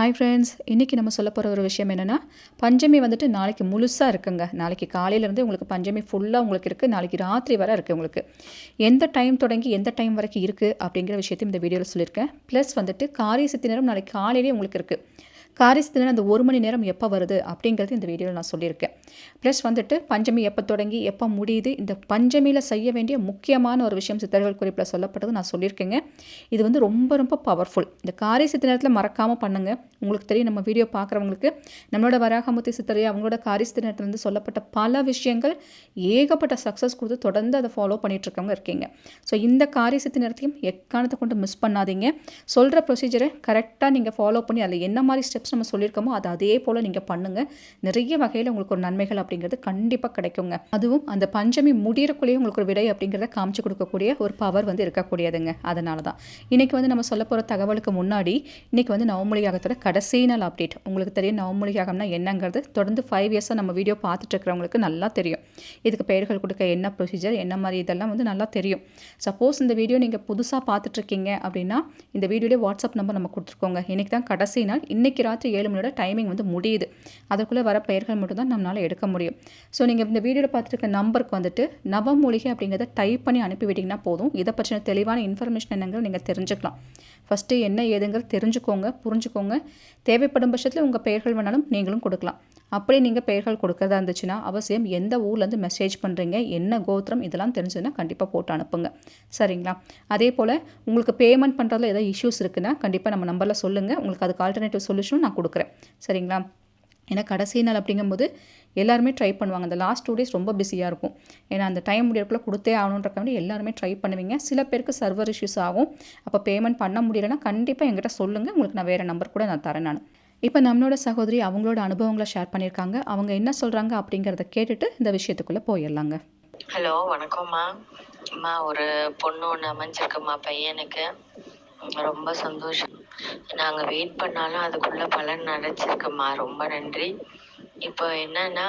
Hi friends இன்றைக்கி நம்ம சொல்ல போகிற ஒரு விஷயம் என்னென்னா பஞ்சமி வந்துட்டு நாளைக்கு முழுசாக இருக்குங்க. நாளைக்கு காலையிலேருந்து உங்களுக்கு பஞ்சமி ஃபுல்லாக உங்களுக்கு இருக்குது நாளைக்கு ராத்திரி வரை இருக்குது உங்களுக்கு. எந்த டைம் தொடங்கி எந்த டைம் வரைக்கும் இருக்குது அப்படிங்கிற விஷயத்தையும் இந்த வீடியோவில் சொல்லியிருக்கேன். ப்ளஸ் வந்துட்டு காரிய சித்தி நேரம் நாளைக்கு காலையிலேயே உங்களுக்கு இருக்குது காரியஸ்தின அந்த ஒரு மணி நேரம் எப்போ வருது அப்படிங்கிறது இந்த வீடியோவில் நான் சொல்லியிருக்கேன். ப்ளஸ் வந்துட்டு பஞ்சமி எப்போ தொடங்கி எப்போ முடியுது இந்த பஞ்சமியில் செய்ய வேண்டிய முக்கியமான ஒரு விஷயம் சித்தர்கள் குறிப்பில் சொல்லப்பட்டது நான் சொல்லியிருக்கேங்க. இது வந்து ரொம்ப ரொம்ப பவர்ஃபுல் இந்த காரிய சித்த நேரத்தில் மறக்காமல் பண்ணுங்கள் உங்களுக்கு தெரியும் நம்ம வீடியோ பார்க்குறவங்களுக்கு நம்மளோட வராகமூர்த்தி சித்தரை அவங்களோட காரிஸ்தினத்துலேருந்து சொல்லப்பட்ட பல விஷயங்கள் ஏகப்பட்ட சக்ஸஸ் கொடுத்து தொடர்ந்து அதை ஃபாலோ பண்ணிகிட்ருக்கவங்க இருக்கீங்க. ஸோ இந்த காரிசித்தி நேரத்தையும் எக்காரணத்தை கொண்டு மிஸ் பண்ணாதீங்க. சொல்கிற ப்ரொசீஜரை கரெக்டாக நீங்கள் ஃபாலோ பண்ணி அதில் என்ன மாதிரி ஸ்டெப்ஸ் நம்ம சொல்லியிருக்கோமோ அது அதே போல் நீங்கள் பண்ணுங்கள் நிறைய வகையில் உங்களுக்கு ஒரு நன்மைகள் அப்படிங்கிறது கண்டிப்பாக கிடைக்குங்க. அதுவும் அந்த பஞ்சமி முடியறக்குள்ளேயே உங்களுக்கு ஒரு விடை அப்படிங்கிறத காமிச்சு கொடுக்கக்கூடிய ஒரு பவர் வந்து இருக்கக்கூடியதுங்க. அதனால தான் இன்றைக்கி வந்து நம்ம சொல்ல போகிற தகவலுக்கு முன்னாடி இன்றைக்கி வந்து நவமொழி இருக்கிற கடைசி நாள் அப்டேட் உங்களுக்கு தெரியும் நவமொழி யாகம்னா என்னங்கிறது தொடர்ந்து ஃபைவ் இயர்ஸாக நம்ம வீடியோ பார்த்துட்டு இருக்கிறவங்களுக்கு நல்லா தெரியும். இதுக்கு பெயர்கள் கொடுக்க என்ன ப்ரொசீஜர் என்ன மாதிரி இதெல்லாம் வந்து நல்லா தெரியும். சப்போஸ் இந்த வீடியோ நீங்கள் புதுசாக பார்த்துட்ருக்கீங்க அப்படின்னா இந்த வீடியோலேயே வாட்ஸ்அப் நம்பர் நம்ம கொடுத்துருக்கோங்க. இன்றைக்கி தான் கடைசி நாள். இன்றைக்கி ராத்திரி ஏழு மணியோட டைமிங் வந்து முடியுது. அதுக்குள்ளே வர பெயர்கள் மட்டும்தான் நம்மளால் எடுக்க முடியும். ஸோ நீங்கள் இந்த வீடியோவில் பார்த்துருக்க நம்பருக்கு வந்துட்டு நவமூலிகை அப்படிங்கிறத டைப் பண்ணி அனுப்பிவிட்டிங்கன்னா போதும். இதை பற்றின தெளிவான இன்ஃபர்மேஷன் என்னங்கிறது நீங்கள் தெரிஞ்சுக்கலாம். ஃபஸ்ட்டு என்ன ஏதுங்கிறது தெரிஞ்சுக்கோங்க புரிஞ்சுக்கோங்க. தேவைப்படும் பட்சத்தில் உங்கள் பெயர்கள் வேணாலும் நீங்களும் கொடுக்கலாம். அப்படி நீங்கள் பெயர்கள் கொடுக்கறதா இருந்துச்சுன்னா அவசியம் எந்த ஊர்லேருந்து மெசேஜ் பண்ணுறீங்க என்ன கோத்திரம் இதெல்லாம் தெரிஞ்சதுன்னா கண்டிப்பாக போட்டு அனுப்புங்க. சரிங்களா? அதே போல் உங்களுக்கு பேமெண்ட் பண்ணுறதுல ஏதாவது இஷ்யூஸ் இருக்குன்னா கண்டிப்பாக நம்ம நம்பரில் சொல்லுங்கள் உங்களுக்கு அதுக்கு ஆல்டர்னேட்டிவ் சொல்யூஷனும் நான் கொடுக்குறேன். சரிங்களா? ஏன்னா கடைசி நாள் அப்படிங்கும்போது எல்லாருமே ட்ரை பண்ணுவாங்க. அந்த லாஸ்ட் டூ டேஸ் ரொம்ப பிஸியாக இருக்கும். ஏன்னா அந்த டைம் முடியறக்குள்ளே கொடுத்தே ஆகணுன்றக்காண்டி எல்லாருமே ட்ரை பண்ணுவீங்க. சில பேருக்கு சர்வர் இஷ்யூஸ் ஆகும். அப்போ பேமெண்ட் பண்ண முடியலைன்னா கண்டிப்பாக எங்கிட்ட சொல்லுங்கள் உங்களுக்கு நான் வேறு நம்பர் கூட நான் தரேன் நான். இப்போ நம்மளோட சகோதரி அவங்களோட அனுபவங்களை ஷேர் பண்ணியிருக்காங்க. அவங்க என்ன சொல்கிறாங்க அப்படிங்கிறத கேட்டுட்டு இந்த விஷயத்துக்குள்ளே போயிடலாங்க. ஹலோ வணக்கம்மா அம்மா ஒரு பொண்ணு ஒன்று அமைஞ்சிருக்குமா பையனுக்கு. ரொம்ப சந்தோஷம். நாங்கள் வெயிட் பண்ணாலும் அதுக்குள்ள பலன் நடச்சிருக்குமா ரொம்ப நன்றி. இப்போ என்னன்னா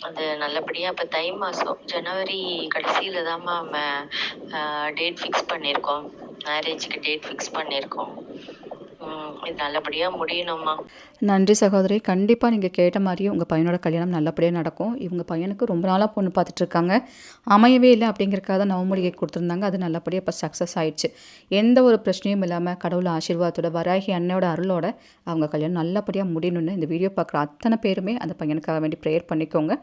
அது நல்லபடியாக இப்போ தை மாதம் ஜனவரி கடைசியில் தான்மா டேட் ஃபிக்ஸ் பண்ணியிருக்கோம் மேரேஜுக்கு டேட் ஃபிக்ஸ் பண்ணியிருக்கோம் உம், இது நல்லபடியாக முடியணும்மா. நன்றி சகோதரி. கண்டிப்பாக நீங்கள் கேட்ட மாதிரியே உங்கள் பையனோட கல்யாணம் நல்லபடியாக நடக்கும். இவங்க பையனுக்கு ரொம்ப நாளாக பொண்ணு பார்த்துட்ருக்காங்க அமையவே இல்லை அப்படிங்கிறக்காக தான் நவமொழிகை கொடுத்துருந்தாங்க. அது நல்லபடியாக இப்போ சக்ஸஸ் ஆயிடுச்சு. எந்த ஒரு பிரச்சனையும் இல்லாமல் கடவுள் ஆசீர்வாதத்தோட வராகி அன்னையோட அருளோட அவங்க கல்யாணம் நல்லபடியாக முடியணும்னு இந்த வீடியோ பார்க்குற அத்தனை பேருமே அந்த பையனுக்காக வேண்டி ப்ரேயர் பண்ணிக்கோங்க.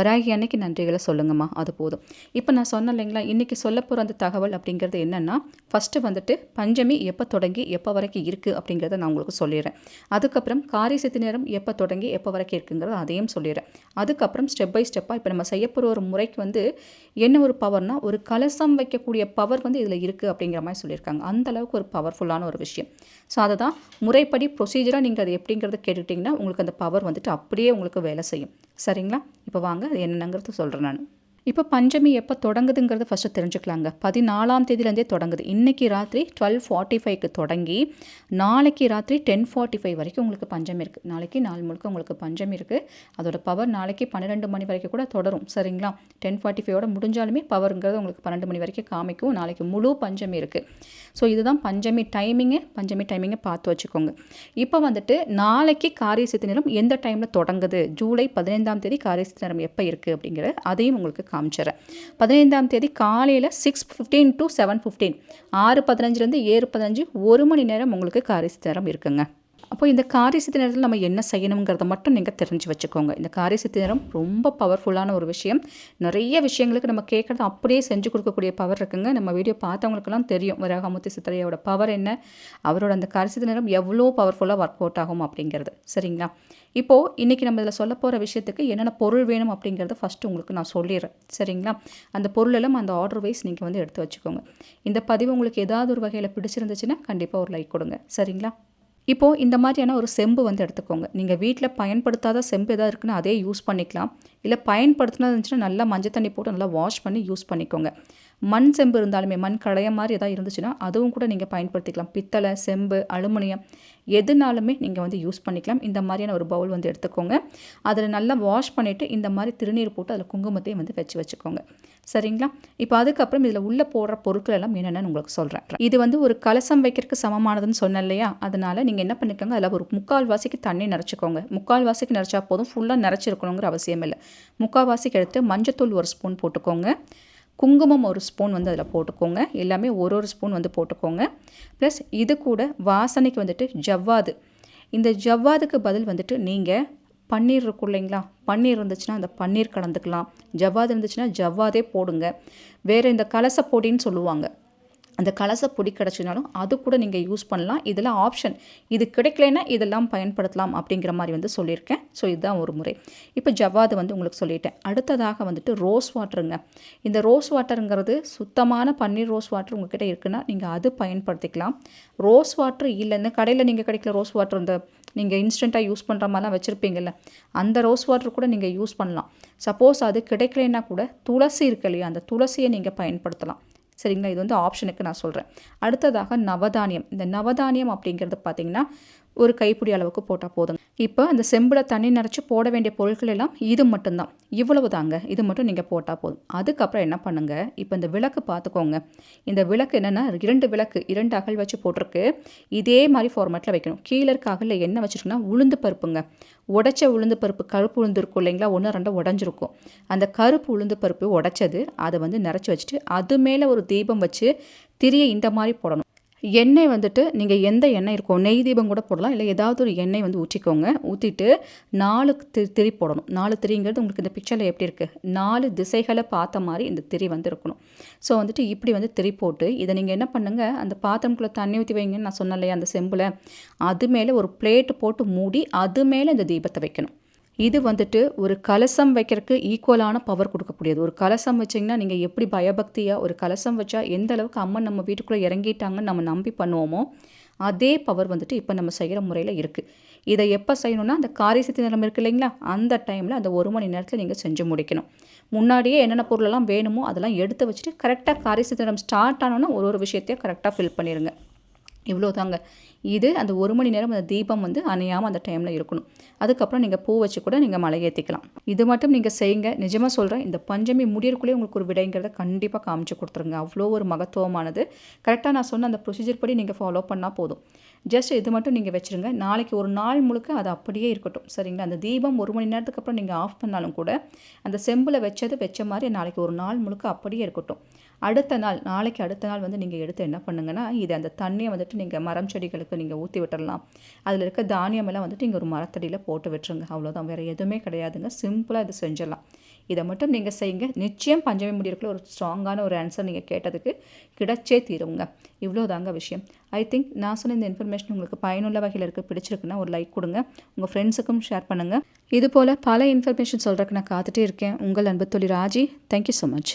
வராகி அன்னைக்கு நன்றிகளை சொல்லுங்கம்மா. அது போதும். இப்போ நான் சொன்னேன் இல்லைங்களா இன்றைக்கி சொல்ல போகிற அந்த தகவல் அப்படிங்கிறது என்னென்னா ஃபஸ்ட்டு வந்துட்டு பஞ்சமி எப்போ தொடங்கி எப்போ வரைக்கும் இருக்குது அப்படிங்கிறத நான் உங்களுக்கு சொல்லிடுறேன். அதுக்கப்புறம் கா சித்தி நேரம் எப்போ தொடங்கி எப்போ வரைக்கும் இருக்குங்கிறத அதையும் சொல்லிடுறேன். அதுக்கப்புறம் ஸ்டெப் பை ஸ்டெப்பாக இப்போ நம்ம செய்ய போகிற ஒரு முறைக்கு வந்து என்ன ஒரு பவர்னால் ஒரு கலசம் வைக்கக்கூடிய பவர் வந்து இதில் இருக்குது அப்படிங்கிற மாதிரி சொல்லியிருக்காங்க. அந்த அளவுக்கு ஒரு பவர்ஃபுல்லான ஒரு விஷயம். ஸோ அதை தான் முறைப்படி ப்ரொசீஜராக நீங்கள் அது எப்படிங்கிறத கேட்டுக்கிட்டிங்கன்னா உங்களுக்கு அந்த பவர் வந்துட்டு அப்படியே உங்களுக்கு வேலை செய்யும். சரிங்களா? இப்போ வாங்க அது என்னங்கிறது சொல்கிறேன் நான். இப்போ பஞ்சமி எப்போ தொடங்குதுங்கிறத ஃபஸ்ட்டு தெரிஞ்சுக்கலாங்க. பதினாலாம் தேதியிலேருந்தே தொடங்குது. இன்றைக்கி ராத்திரி டுவெல் ஃபார்ட்டி ஃபைவ்க்கு தொடங்கி நாளைக்கு ராத்திரி டென் ஃபார்ட்டி ஃபைவ் வரைக்கும் உங்களுக்கு பஞ்சம் இருக்குது நாளைக்கு நாள் முழுக்க உங்களுக்கு பஞ்சம் இருக்குது அதோட பவர் நாளைக்கு பன்னிரெண்டு மணி வரைக்கும் கூட தொடரும். சரிங்களா? டென் ஃபார்ட்டி ஃபைவோட முடிஞ்சாலுமே பவருங்கிறது உங்களுக்கு பன்னெண்டு மணி வரைக்கும் காமிக்கும். நாளைக்கு முழு பஞ்சமி இருக்குது ஸோ இதுதான் பஞ்சமி டைமிங்கு பஞ்சமி டைமிங்கை பார்த்து வச்சுக்கோங்க. இப்போ வந்துட்டு நாளைக்கு காரிய சித்தி நேரம் எந்த டைமில் தொடங்குது? ஜூலை பதினைந்தாம் தேதி காரிய சித்தி நேரம் எப்போ இருக்குது அப்படிங்கிறது அதையும் உங்களுக்கு காமிச்சிடுறேன் பதினைந்தாம் தேதி காலையில் six fifteen to seven fifteen ஆறு பதினஞ்சுலேருந்து ஏழு பதினஞ்சு ஒரு மணி நேரம் உங்களுக்கு காரிய நேரம் இருக்குங்க. அப்போ இந்த காரிய சித்தி நேரத்தில் நம்ம என்ன செய்யணுங்கிறத மட்டும் நீங்கள் தெரிஞ்சு வச்சுக்கோங்க. இந்த காரிய சித்தி நேரம் ரொம்ப பவர்ஃபுல்லான ஒரு விஷயம். நிறைய விஷயங்களுக்கு நம்ம கேட்குறது அப்படியே செஞ்சு கொடுக்கக்கூடிய பவர் இருக்குங்க. நம்ம வீடியோ பார்த்தவங்களுக்கெல்லாம் தெரியும் வராகமுத்தி சித்தரையோட பவர் என்ன அவரோட அந்த காரிய சித்தி நேரம் எவ்வளோ பவர்ஃபுல்லாக ஒர்க் அவுட் ஆகும் அப்படிங்கிறது. சரிங்களா? இப்போது இன்றைக்கி நம்ம இதில் சொல்ல போகிற விஷயத்துக்கு என்னென்ன பொருள் வேணும் அப்படிங்கிறத ஃபஸ்ட்டு உங்களுக்கு நான் சொல்லிடுறேன். சரிங்களா? அந்த பொருள் எல்லாம் அந்த ஆர்டர் வைஸ் நீங்கள் வந்து எடுத்து வச்சுக்கோங்க. இந்த பதிவு உங்களுக்கு ஏதாவது ஒரு வகையில் பிடிச்சிருந்துச்சுன்னா கண்டிப்பாக ஒரு லைக் கொடுங்க. சரிங்களா? இப்போது இந்த மாதிரியான ஒரு செம்பு வந்து எடுத்துக்கோங்க. நீங்கள் வீட்டில் பயன்படுத்தாத செம்பு எதாவது இருக்குன்னு அதே யூஸ் பண்ணிக்கலாம். இல்லை பயன்படுத்தினது இருந்துச்சுன்னா நல்லா மஞ்சள் தண்ணி போட்டு நல்லா வாஷ் பண்ணி யூஸ் பண்ணிக்கோங்க. மண் செம்பு இருந்தாலுமே மண் கடைய மாதிரி எதாவது இருந்துச்சுன்னா அதுவும் கூட நீங்கள் பயன்படுத்திக்கலாம். பித்தளை செம்பு அலுமினியம் எதுனாலுமே நீங்கள் வந்து யூஸ் பண்ணிக்கலாம். இந்த மாதிரியான ஒரு பவுல் வந்து எடுத்துக்கோங்க. அதில் நல்லா வாஷ் பண்ணிவிட்டு இந்த மாதிரி திருநீர் போட்டு அதில் குங்குமத்தையும் வந்து வச்சு வச்சுக்கோங்க. சரிங்களா? இப்போ அதுக்கப்புறம் இதில் உள்ளே போடுற பொருட்கள் எல்லாம் என்னென்னு உங்களுக்கு சொல்கிறேன் இது வந்து ஒரு கலசம் வைக்கிறதுக்கு சமமானதுன்னு சொன்னேன் இல்லையா? அதனால் நீங்கள் என்ன பண்ணிக்கோங்க அதில் ஒரு முக்கால் வாசிக்கு தண்ணி நிறச்சிக்கோங்க முக்கால் வாசிக்கு நிறச்சா போதும் ஃபுல்லாக நிறச்சிருக்கணுங்கிற அவசியம் இல்லை. முக்கால் வாசிக்கு எடுத்து மஞ்சத்தூள் ஒரு ஸ்பூன் போட்டுக்கோங்க. குங்குமம் ஒரு ஸ்பூன் வந்து அதில் போட்டுக்கோங்க. எல்லாமே ஒரு ஒரு ஸ்பூன் வந்து போட்டுக்கோங்க. ப்ளஸ் இது கூட வாசனைக்கு வந்துட்டு ஜவ்வாது. இந்த ஜவ்வாதுக்கு பதில் வந்துட்டு நீங்கள் பன்னீர் இருக்கும் இல்லைங்களா? பன்னீர் இருந்துச்சுன்னா அந்த பன்னீர் கலந்துக்கலாம். ஜவ்வாது இருந்துச்சுன்னா ஜவ்வாதே போடுங்க. வேறு இந்த கலச பொடின்னு சொல்லுவாங்க. அந்த கலச பொடி கிடச்சினாலும் அது கூட நீங்கள் யூஸ் பண்ணலாம். இதில் ஆப்ஷன் இது கிடைக்கலனா இதெல்லாம் பயன்படுத்தலாம் அப்படிங்கிற மாதிரி வந்து சொல்லியிருக்கேன். ஸோ இதுதான் ஒரு முறை. இப்போ ஜவ்வாது வந்து உங்களுக்கு சொல்லிட்டேன். அடுத்ததாக வந்துட்டு ரோஸ் வாட்டருங்க இந்த ரோஸ் வாட்டருங்கிறது சுத்தமான பன்னீர் ரோஸ் வாட்டர் உங்ககிட்ட இருக்குன்னா நீங்கள் அது பயன்படுத்திக்கலாம். ரோஸ் வாட்டர் இல்லைன்னு கடையில் நீங்கள் கிடைக்கல ரோஸ் வாட்டர் இந்த நீங்கள் இன்ஸ்டண்ட்டாக யூஸ் பண்ணுற மாதிரிலாம் வச்சுருப்பீங்கல்ல அந்த ரோஸ் வாட்டர் கூட நீங்கள் யூஸ் பண்ணலாம். சப்போஸ் அது கிடைக்கலைன்னா கூட துளசி இருக்கு இல்லையா அந்த துளசியை நீங்கள் பயன்படுத்தலாம். சரிங்களா? இது வந்து ஆப்ஷனுக்கு நான் சொல்கிறேன் அடுத்ததாக நவதானியம். இந்த நவதானியம் அப்படிங்கிறது பார்த்தீங்கன்னா ஒரு கைப்பிடி அளவுக்கு போட்டால் போதும் இப்போ அந்த செம்பில் தண்ணி நிறச்சி போட வேண்டிய பொருட்கள் எல்லாம் இது மட்டும்தான். இவ்வளவு தாங்க இது மட்டும் நீங்கள் போட்டால் போதும். அதுக்கப்புறம் என்ன பண்ணுங்கள் இப்போ இந்த விளக்கு பார்த்துக்கோங்க இந்த விளக்கு என்னென்னா இரண்டு விளக்கு இரண்டு அகல் வச்சு போட்டிருக்கு. இதே மாதிரி ஃபார்மேட்டில் வைக்கணும். கீழே இருக்க அகலில் என்ன வச்சுருக்குன்னா உளுந்து பருப்புங்க. உடைச்ச உளுந்து பருப்பு கருப்பு உளுந்து இருக்கும் இல்லைங்களா? ஒன்று ரெண்டு உடஞ்சிருக்கும். அந்த கருப்பு உளுந்து பருப்பு உடைச்சது அதை வந்து நிறச்சி வச்சுட்டு அது மேலே ஒரு தீபம் வச்சு திரியை இந்த மாதிரி போடணும். எண்ணெய் வந்துட்டு நீங்கள் எந்த எண்ணெய் இருக்கோ நெய் தீபம் கூட போடலாம். இல்லை ஏதாவது ஒரு எண்ணெய் வந்து ஊற்றிக்கோங்க. ஊற்றிட்டு நாலு திரி திரி போடணும். நாலு திரிங்கிறது உங்களுக்கு இந்த பிக்சரில் எப்படி இருக்குது நாலு திசைகளை பார்த்த மாதிரி இந்த திரி வந்து இருக்கணும் ஸோ வந்துட்டு இப்படி வந்து திரி போட்டு இதை நீங்கள் என்ன பண்ணுங்கள் அந்த பாத்திரம்குள்ளே தண்ணி ஊற்றி வைங்கன்னு நான் சொன்னேன் இல்லையா அந்த செம்பில். அது மேலே ஒரு பிளேட்டு போட்டு மூடி அது மேலே இந்த தீபத்தை வைக்கணும். இது வந்துட்டு ஒரு கலசம் வைக்கிறதுக்கு ஈக்குவலான பவர் கொடுக்கக்கூடியது. ஒரு கலசம் வச்சிங்கன்னா நீங்கள் எப்படி பயபக்தியாக ஒரு கலசம் வச்சா எந்த அளவுக்கு அம்மன் நம்ம வீட்டுக்குள்ளே இறங்கிட்டாங்கன்னு நம்ம நம்பி பண்ணுவோமோ அதே பவர் வந்துட்டு இப்போ நம்ம செய்கிற முறையில் இருக்குது இதை எப்போ செய்யணும்னா அந்த காரிசத்து நிலம் இருக்குது இல்லைங்களா? அந்த டைமில் அந்த ஒரு மணி நேரத்தில் நீங்கள் செஞ்சு முடிக்கணும். முன்னாடியே என்னென்ன பொருளெல்லாம் வேணுமோ அதெல்லாம் எடுத்து வச்சுட்டு கரெக்டாக காரிசத்து நிலம் ஸ்டார்ட் ஆனோன்னா ஒரு ஒரு விஷயத்தையும் கரெக்டாக ஃபில் பண்ணிடுங்க இவ்வளோ தாங்க இது அந்த ஒரு மணி நேரம் அந்த தீபம் வந்து அணையாமல் அந்த டைமில் இருக்கணும். அதுக்கப்புறம் நீங்கள் பூ வச்சு கூட நீங்கள் மலை ஏற்றிக்கலாம் இது மட்டும் நீங்கள் செய்யுங்க. நிஜமாக சொல்கிறேன் இந்த பஞ்சமி முடியறக்குள்ளே உங்களுக்கு ஒரு விடைங்கிறத கண்டிப்பாக காமிச்சு கொடுத்துருங்க. அவ்வளோ ஒரு மகத்துவமானது. கரெக்டாக நான் சொன்ன அந்த ப்ரொசீஜர் படி நீங்கள் ஃபாலோ பண்ணால் போதும். ஜஸ்ட் இது மட்டும் நீங்கள் வச்சுருங்க. நாளைக்கு ஒரு நாள் முழுக்க அது அப்படியே இருக்கட்டும். சரிங்களா? அந்த தீபம் ஒரு மணி நேரத்துக்கு அப்புறம் நீங்கள் ஆஃப் பண்ணாலும் கூட அந்த செம்பில் வச்சது வச்ச மாதிரி நாளைக்கு ஒரு நாள் முழுக்க அப்படியே இருக்கட்டும். அடுத்த நாள் நாளைக்கு அடுத்த நாள் வந்து நீங்கள் எடுத்து என்ன பண்ணுங்கன்னா இது அந்த தண்ணியை வந்துட்டு நீங்கள் மரம் செடிகளுக்கு நீங்கள் ஊற்றி விட்டுடலாம் அதில் இருக்க தானியமெல்லாம் வந்துட்டு நீங்கள் ஒரு மரத்தடியில் போட்டு விட்டுருங்க. அவ்வளோதான் வேறு எதுவுமே கிடையாதுங்க. சிம்பிளாக இது செஞ்சிடலாம். இதை மட்டும் நீங்கள் செய்யுங்க. நிச்சயம் பஞ்சமி முடியிருக்குள்ள ஒரு ஸ்ட்ராங்கான ஒரு ஆன்சர் நீங்கள் கேட்டதுக்கு கிடைச்சே தீருங்க. இவ்வளோ தாங்க விஷயம். ஐ திங்க் நான் சொன்ன இந்த இன்ஃபர்மேஷன் உங்களுக்கு பயனுள்ள வகையில் இருக்குது பிடிச்சிருக்குன்னா ஒரு லைக் கொடுங்க. உங்கள் ஃப்ரெண்ட்ஸுக்கும் ஷேர் பண்ணுங்கள் இது போல் பல இன்ஃபர்மேஷன் சொல்கிறதுக்கு நான் காத்துட்டே இருக்கேன். உங்கள் அன்பு தொழில் ராஜி. Thank you so much